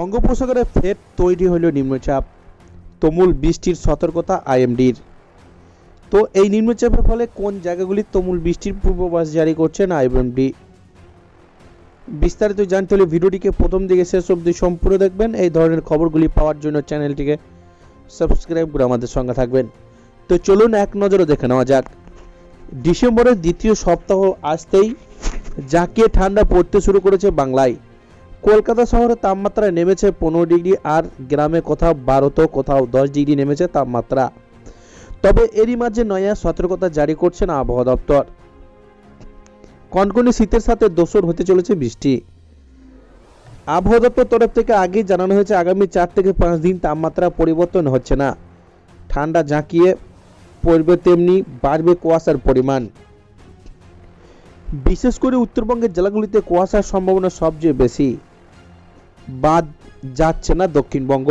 বঙ্গোপসাগরে ফের তৈরি হলো নিম্নচাপ। তমুল বৃষ্টির সতর্কতা আইএমডির। তো এই নিম্নচাপের ফলে কোন জায়গাগুলি তমুল বৃষ্টির পূর্বাভাস জারি করছেন আইএমডি? বিস্তারিত জানতে হলে ভিডিওটিকে প্রথম দিকে শেষ অবধি সম্পূর্ণ দেখবেন। এই ধরনের খবরগুলি পাওয়ার জন্য চ্যানেলটিকে সাবস্ক্রাইব করে আমাদের সঙ্গে থাকবেন। তো চলুন এক নজরে দেখে নেওয়া যাক। ডিসেম্বরের দ্বিতীয় সপ্তাহ আসতেই জাঁকিয়ে ঠান্ডা পড়তে শুরু করেছে বাংলায়। কলকাতা শহরে তাপমাত্রা নেমেছে পনেরো ডিগ্রি আর গ্রামে কোথাও বারো তো কোথাও দশ ডিগ্রি নেমেছে তাপমাত্রা। তবে এরই মাঝে নয়া সতর্কতা জারি করছেন আবহাওয়া দপ্তর। কনকনে শীতের সাথে দোসর হতে চলেছে বৃষ্টি। আবহাওয়া দপ্তর তরফ থেকে আগেই জানানো হয়েছে, আগামী চার থেকে পাঁচ দিন তাপমাত্রা পরিবর্তন হচ্ছে না। ঠান্ডা জাঁকিয়ে পড়বে তেমনি বাড়বে কুয়াশার পরিমাণ। বিশেষ করে উত্তরবঙ্গের জেলাগুলিতে কুয়াশার সম্ভাবনা সবচেয়ে বেশি। বাদ যাচ্ছে না দক্ষিণবঙ্গ।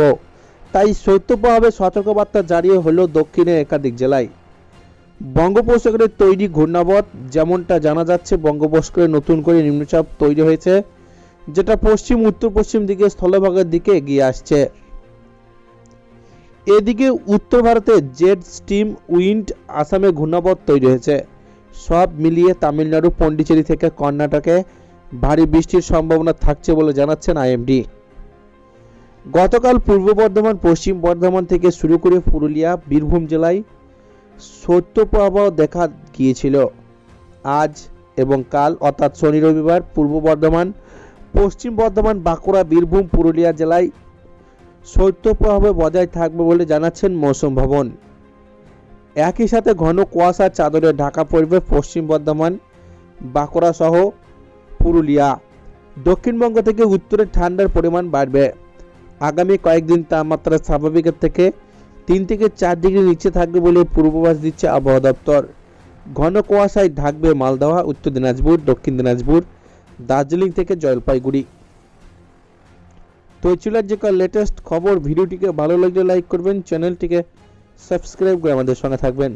তাই শৈত্যপ্রভাবে সতর্কবার্তা জারি হলো দক্ষিণের একাধিক জেলায়। বঙ্গোপসাগরের তৈরি ঘূর্ণাবত, যেমনটা জানা যাচ্ছে, বঙ্গোপসাগরে নতুন করে নিম্নচাপ তৈরি হয়েছে, যেটা পশ্চিম উত্তর পশ্চিম দিকে স্থলভাগের দিকে এগিয়ে আসছে। এদিকে উত্তর ভারতে জেড স্টিম, উইন্ড, আসামে ঘূর্ণাবত তৈরি হয়েছে। সব মিলিয়ে তামিলনাড়ু, পন্ডিচেরি থেকে কর্ণাটকে ভারী বৃষ্টির সম্ভাবনা থাকছে বলে জানাচ্ছেন আইএমডি। গতকাল পূর্ব বর্ধমান, পশ্চিম বর্ধমান থেকে শুরু করে পুরুলিয়া, বীরভূম জেলায় শৈত্যপ্রবাহ দেখা গিয়েছিল। আজ এবং কাল, অর্থাৎ শনি রবিবার, পূর্ব বর্ধমান, পশ্চিম বর্ধমান, বাঁকুড়া, বীরভূম, পুরুলিয়া জেলায় শৈত্যপ্রভাবে বজায় থাকবে বলে জানাচ্ছেন মৌসুম ভবন। একই সাথে ঘন কুয়াশার চাদরে ঢাকা পড়বে পশ্চিম বর্ধমান, বাঁকুড়া সহ পুরুলিয়া। দক্ষিণবঙ্গ থেকে উত্তরে ঠান্ডার পরিমাণ বাড়বে। আগামী কয়েকদিন তাপমাত্রা স্বাভাবিকের থেকে তিন থেকে চার ডিগ্রি নিচে থাকবে বলে পূর্বাভাস দিচ্ছে আবহাওয়া দপ্তর। ঘন কুয়াশায় ঢাকবে মালদহ, উত্তর দিনাজপুর, দক্ষিণ দিনাজপুর, দার্জিলিং থেকে জলপাইগুড়ি। তো ছিল যে লেটেস্ট খবর। ভিডিওটিকে ভালো লাগলে লাইক করবেন, চ্যানেলটিকে সাবস্ক্রাইব করে আমাদের সঙ্গে থাকবেন।